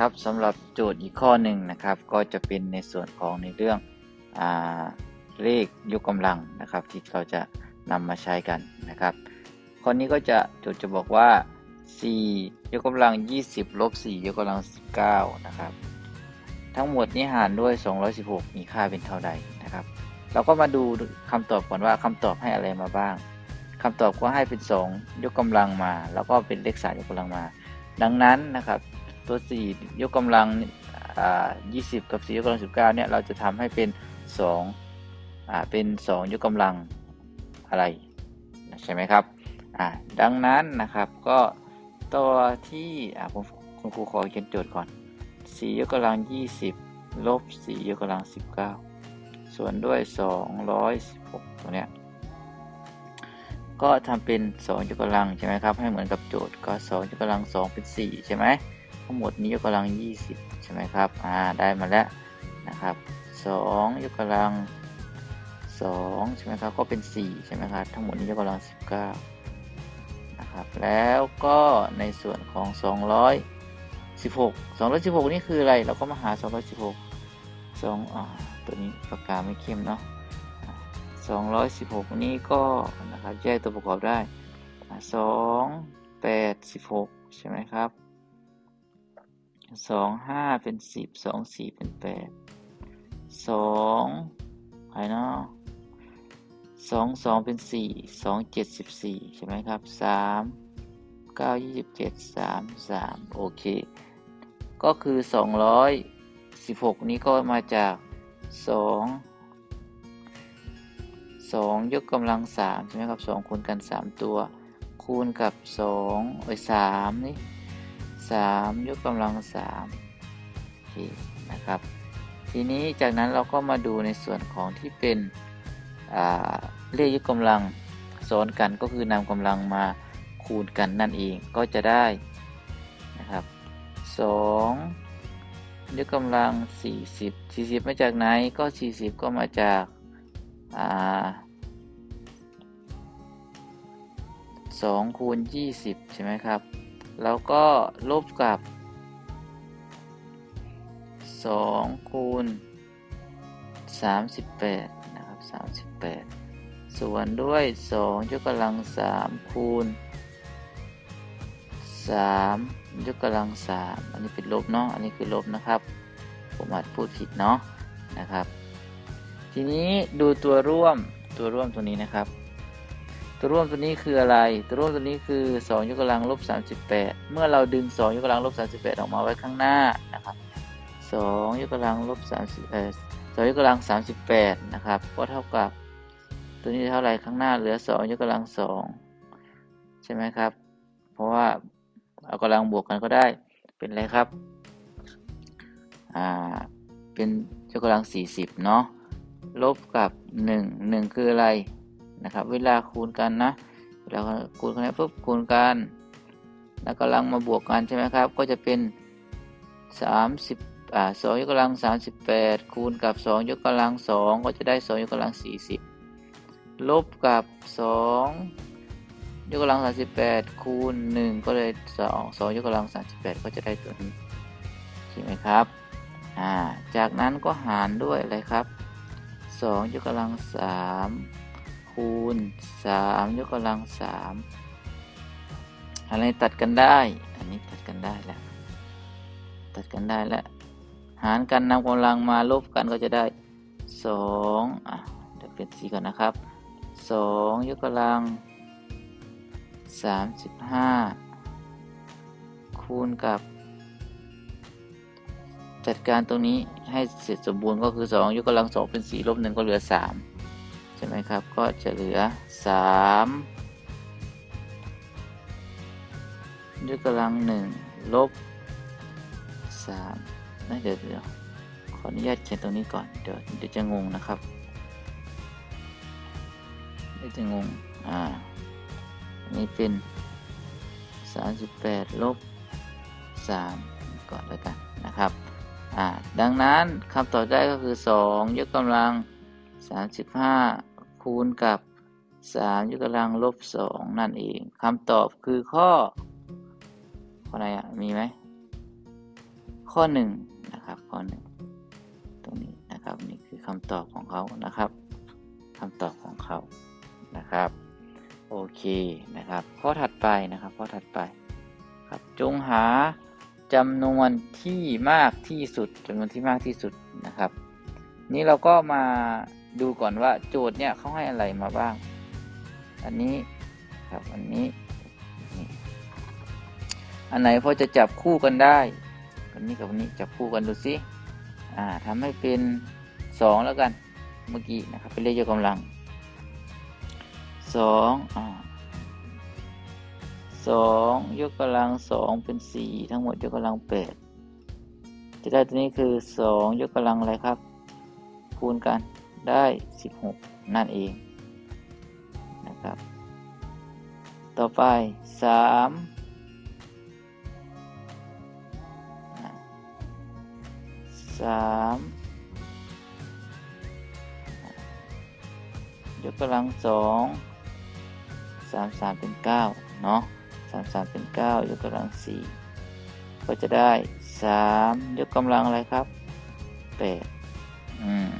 ครับสำหรับโจทย์อีกข้อหนึ่งนะครับ ก็จะเป็นในส่วนของในเรื่องอเลขยกกำลังนะครับ ที่เราจะนำมาใช้กันนะครับข้อนี้ก็จะโจทย์จะบอกว่า 4 ยกกำลัง 20ลบ4ยกกำลัง 19 นะครับ ทั้งหมดนี้หารด้วย 216 มีค่าเป็นเท่าใดนะครับ เราก็มาดูคำตอบก่อนว่าคำตอบให้อะไรมาบ้างคำตอบก็ให้เป็น 2 ยกกำลังมา แล้วก็เป็นเลข3ยกกำลังมา ดังนั้นนะครับ ตัว 4 ยกกำลังอ่า20 กับ 4 ยกกำลัง 19 เนี่ย เราจะทำให้เป็น2อ่าเป็น 2 ยกกำลังอะไรใช่ไหมครับอ่าดังนั้นนะครับก็ตัวที่อ่าผมคุณครูขอเขียนโจทย์ก่อน 4 ยกกำลัง 20 ลบ 4 ยกกำลัง 19 ส่วนด้วย 216ตัวเนี้ยก็ทำเป็น2ยกกำลังใช่ไหมครับ ให้เหมือนกับโจทย์ก็2ยกกำลัง2เป็น4ใช่ไหม ทั้งหมดนี้ยกกำลัง 20 ใช่ไหมครับ อ่า ได้มาแล้วนะครับ2ยกกำลัง2ใช่ไหมครับ ก็เป็น 4 ใช่ไหมครับ ทั้งหมดนี้ยกกำลัง 19 นะครับ แล้วก็ในส่วนของ 216 216 นี่คืออะไร เราก็มาหา 216 2อ่า ตัวนี้ปากกาไม่เข้มเนาะ216 นี้ก็นะครับแยกตัวประกอบได้ 2 8 16 ใช่ไหมครับ สองห้าเป็นสิบสองสี่เป็นแปดสองไปเนาะสองสองเป็นสี่สองเจ็ดสิบสี่ใช่ไหมครับสามเก้ายี่สิบเจ็ดสามสามโอเค ก็คือสองร้อยสิบหกนี้ก็มาจากสองสองยกกำลังสามใช่ไหมครับสองคูณกันสามตัว คูณกับสองไอ้สามนี่ 3 ยกกำลัง3โอเคนะครับ ทีนี้จากนั้นเราก็มาดูในส่วนของที่เป็นเลขยกกำลังซ้อนกันก็คือนำกำลังมาคูณกันนั่นเองก็จะได้นะครับ2ยกกำลัง 40 40 มาจากไหนก็ 40 ก็มาจากสองคูณยี่สิบใช่ไหมครับ แล้วก็ลบกับสองคูณสามสิบแปดนะครับสามสิบแปดส่วนด้วยสองยกกำลังสามคูณสามยกกำลังสามอันนี้เป็นลบเนาะ อันนี้คือลบนะครับ ผมอาจพูดผิดเนาะนะครับ ทีนี้ดูตัวร่วมตัวร่วมตัวนี้นะครับ ตัวร่วมตัวนี้คืออะไร ตัวร่วมตัวนี้คือ 2 ยกกำลังลบ 38 เมื่อเราดึง 2 ยกกำลังลบ 38 ออกมาไว้ข้างหน้านะครับ2ยกกำลังลบ30เอ่อ2ยกกำลัง 38 นะครับ ก็เท่ากับ ตัวนี้เท่าไรข้างหน้าเหลือ 2 ยกกำลัง 2 ใช่ไหมครับ เพราะว่าเอากำลังบวกกันก็ได้เป็นอะไรครับ อ่า เป็นยกกำลัง 40 เนาะลบกับ 1 1 คืออะไร นะครับ เวลาคูณกันนะเวลาคูณกันปุ๊บคูณกัน แล้วกำลังมาบวกกันใช่ไหมครับ ก็จะเป็น 30อ่า2ยกกำลัง 38 คูณกับ 2 ยกกำลัง 2 ก็จะได้ 2 ยกกำลัง 40 ลบกับ 2 ยกกำลัง 38 คูณ 1 ก็เลย 2 2 ยกกำลัง 38 ก็จะได้ตัวนี้ใช่ไหมครับอ่าจากนั้นก็หารด้วยอะไรครับ2ยกกำลัง3 คูณ 3 ยกกำลัง 3 อะไรตัดกันได้ อันนี้ตัดกันได้แล้ว ตัดกันได้แล้ว หารกันนำกำลังมาลบกันก็จะได้ 2 อะ เดี๋ยวเปลี่ยนสีก่อนนะครับ 2 ยกกำลัง 35 คูณกับ จัดการตรงนี้ให้เสร็จสมบูรณ์ก็คือ 2 ยกกำลัง 2 เป็น 4 ลบ 1 ก็เหลือ 3 ช่ไหมครับ ก็จะเหลือ 3 ยกกำลัง1ลบ3นะเดี๋ยวเดี๋ยวขออนุญาตเขียนตรงนี้ก่อน เดี๋ยวเดี๋ยวจะงงนะครับเดี๋ยวจะงง อ่านี่เป็น 38 ลบ 3 ก่อนแล้วกันนะครับ อ่า ดังนั้นคำตอบได้ก็คือ 2 ยกกำลัง35 คูณกับ 3 ยกกำลังลบ 2 นั่นเองคำตอบคือข้อ ข้ออะไรอะ มีไหม ข้อหนึ่งนะครับ ข้อหนึ่งตรงนี้นะครับ นี่คือคำตอบของเขานะครับคำตอบของเขานะครับ โอเคนะครับ ข้อถัดไปนะครับ ข้อถัดไปครับจงหาจำนวนที่มากที่สุดจำนวนที่มากที่สุดนะครับ นี้เราก็มา ดูก่อนว่าโจทย์เนี่ยเขาให้อะไรมาบ้าง อันนี้ครับอันนี้อันไหนพอจะจับคู่กันได้อันนี้กับอันนี้จับคู่กันดูสิอ่าทำให้เป็นสองแล้วกันเมื่อกี้นะครับเป็นเลขยกกำลังสองอ่าสองยกกำลังสองเป็นสี่ทั้งหมดยกกำลังแปดจะได้ตัวนี้คือสองยกกำลังอะไรครับ คูณกัน ได้ 16 นั่นเองนะครับ ต่อไป 3 3 ยกกำลังสองสามสามเป็นเก้าเนาะสามสามเป็นเก้ายกกำลังสี่ก็จะได้สามยกกำลังอะไรครับแปดอืม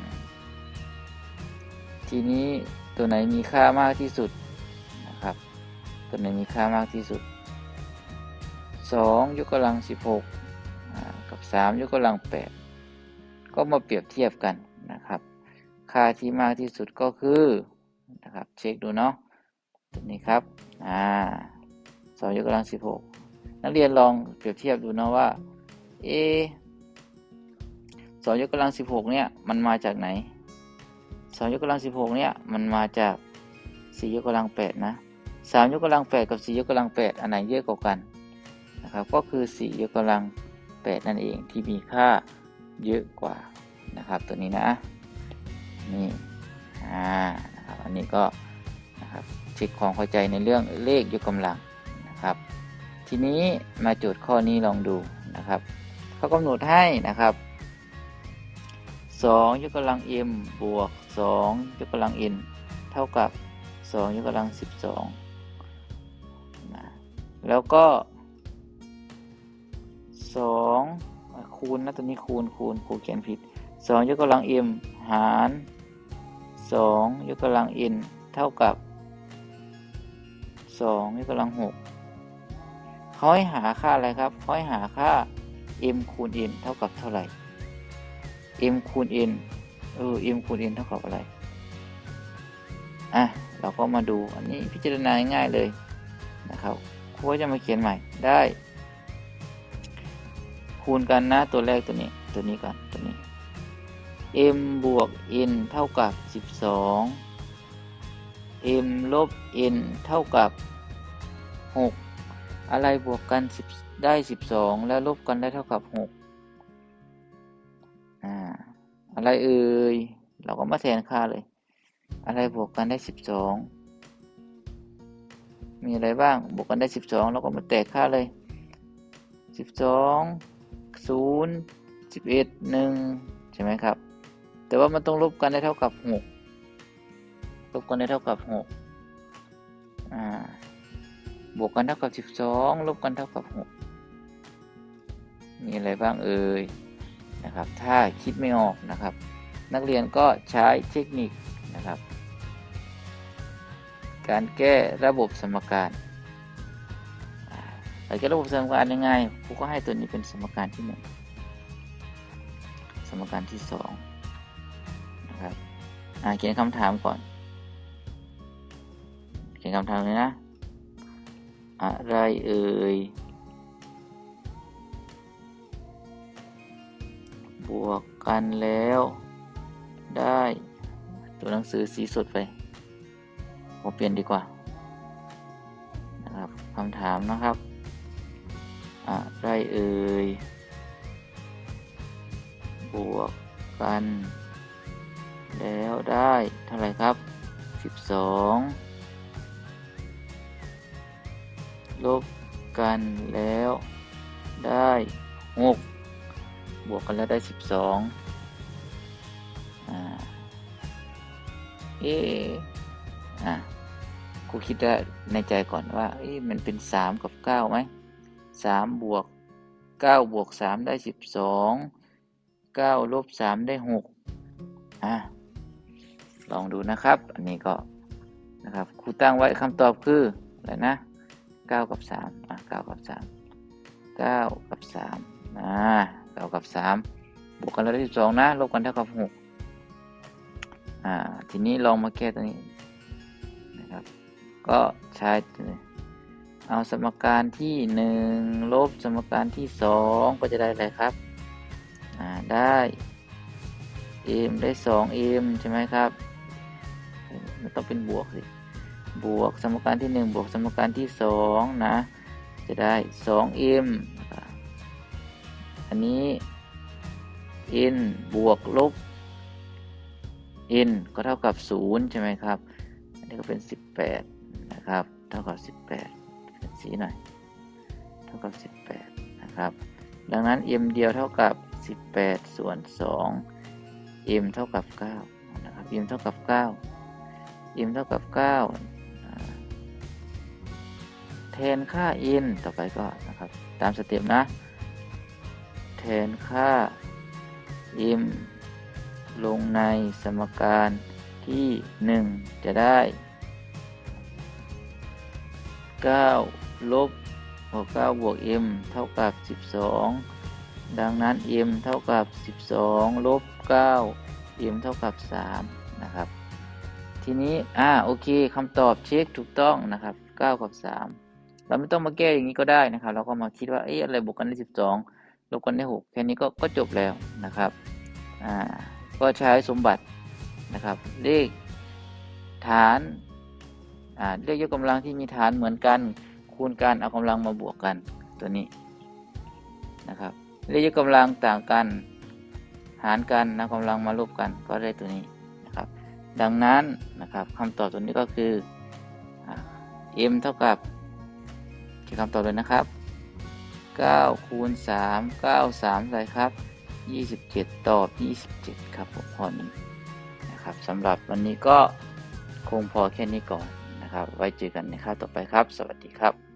ทีนี้ตัวไหนมีค่ามากที่สุดนะครับ ตัวไหนมีค่ามากที่สุด 2 ยกกำลัง 16 กับ 3 ยกกำลัง 8 ก็มาเปรียบเทียบกันนะครับ ค่าที่มากที่สุดก็คือนะครับเช็คดูเนาะตัวนี้ครับอ่าสองยกกำลัง 16 นักเรียนลองเปรียบเทียบดูนะว่าเอสองยกกำลัง 16 เนี่ยมันมาจากไหน สองยกกำลังสิบหกเนี่ยมันมาจากสี่ยกกำลังแปดนะสามยกกำลังแปดกับสี่ยกกำลังแปดอันไหนเยอะกว่ากันนะครับก็คือสี่ยกกำลังแปดนั่นเองที่มีค่าเยอะกว่านะครับตัวนี้นะนี่อ่านะครับอันนี้ก็นะครับเช็คความเข้าใจในเรื่องเลขยกกำลังนะครับ ทีนี้มาโจทย์ข้อนี้ลองดูนะครับเขากำหนดให้นะครับ2ยกกำลัง m บวก 2 ยกกำลัง n เท่ากับ 2 ยกกำลัง 12นะแล้วก็ 2 คูณนะตัวนี้คูณคูณครูเขียนผิด 2 ยกกำลัง m หาร 2 ยกกำลัง n เท่ากับ 2 ยกกำลัง 6เขาให้หาค่าอะไรครับเขาให้หาค่า m คูณ n เท่ากับเท่าไหร่ m คูณ n เออ m คูณ n เท่ากับอะไร อะ เราก็มาดูอันนี้พิจารณาง่ายเลยนะครับครูก็จะมาเขียนใหม่ได้ คูณกันนะตัวแรกตัวนี้ตัวนี้ก่อนตัวนี้ m บวก n เท่ากับ 12 m ลบ n เท่ากับ 6 อะไรบวกกัน 10 ได้ 12 แล้วลบกันได้เท่ากับ 6 อะไรเอ่ย เราก็มาแทนค่าเลย อะไรบวกกันได้สิบสอง มีอะไรบ้าง บวกกันได้สิบสองเราก็มาแตกค่าเลยสิบสองศูนย์สิบเอ็ดหนึ่งใช่ไหมครับ แต่ว่ามันต้องลบกันได้เท่ากับหกลบกันได้เท่ากับหกอ่า บวกกันเท่ากับสิบสองลบกันเท่ากับหกมีอะไรบ้างเอ่ย นะครับ ถ้าคิดไม่ออกนะครับ นักเรียนก็ใช้เทคนิคนะครับ การแก้ระบบสมการอ่าแก้ระบบสมการยังไงครูก็ให้ตัวนี้เป็นสมการที่หนึ่งสมการที่สองนะครับอ่าเขียนคำถามก่อน เขียนคำถามเลยนะ อะไรเอ่ย วกกันแล้ว ได้ตัวหนังสือสีสดไป ผมเปลี่ยนดีกว่า นะครับคำถามนะครับอะไรเอ่ย บวกกัน แล้วได้เท่าไหร่ครับ 12 ลบกันแล้วได้ 6 บวกกันแล้วได้ 12อ่าเอออะครูคิดว่าในใจก่อนว่าเอ๊ะมันเป็น 3 กับ9ไหม3บวก9บวก3ได้ 12 9ลบ3ได้ 6 อะ ลองดูนะครับ อันนี้ก็นะครับครูตั้งไว้คำตอบคืออะไรนะ 9 กับ 3 อะ 9 กับ 3 9 กับ3อ่า 9กับ3บวกกันแล้วได้12นะลบกันเท่ากับ6อ่าทีนี้ลองมาแก้ตัวนี้นะครับก็ใช้เอาสมการที่1ลบสมการที่2ก็จะได้อะไรครับอ่าได้ m ได้ 2m ใช่ไหมครับมันต้องเป็นบวกสิบวกสมการที่1บวกสมการที่2นะจะได้ 2m นะครับ อันนี้ n บวกลบ n ก็เท่ากับ 0 ใช่ไหมครับ อันนี้ก็เป็น 18 นะครับ เท่ากับ 18 เป็นสีหน่อย เท่ากับ 18 นะครับ ดังนั้น m เดียวเท่ากับ 18 ส่วน 2 m เท่ากับ 9 นะครับ m เท่ากับ 9 m เท่ากับ9อ่าแทนค่า n ต่อไปก็นะครับ ตามสเต็ปนะ ทนค่า m ลงในสมการที่ 1 จะได้ 9 ลบวก9บวก m เท่ากับ 12 ดังนั้น m เท่ากับ 12 ลบ 9 m เท่ากับ 3 นะครับ ทีนี้ อ่า โอเคคำตอบเช็คถูกต้องนะครับ 9 กับ 3 เราไม่ต้องมาแก้อย่างนี้ก็ได้นะครับ เราก็มาคิดว่า เอ๊ะอะไรบวกกันได้ 12 ลบกันได้ 6 แค่นี้ก็ก็จบแล้วนะครับอ่าก็ใช้สมบัตินะครับเลขฐานอ่าเลขยกกำลังที่มีฐานเหมือนกัน คูณกันเอากำลังมาบวกกันตัวนี้นะครับเลขยกกำลังต่างกันหารกันนำกำลังมาลบกันก็ได้ตัวนี้นะครับ ดังนั้นนะครับคำตอบตัวนี้ก็คืออ่า m เท่ากับที่คำตอบเลยนะครับ 9คูณ3 9 3อะไรครับ 27 ตอบ 27 ครับผมข้อนี้นะครับสำหรับวันนี้ก็คงพอแค่นี้ก่อนนะครับ ไว้เจอกันในคราวต่อไปครับ สวัสดีครับ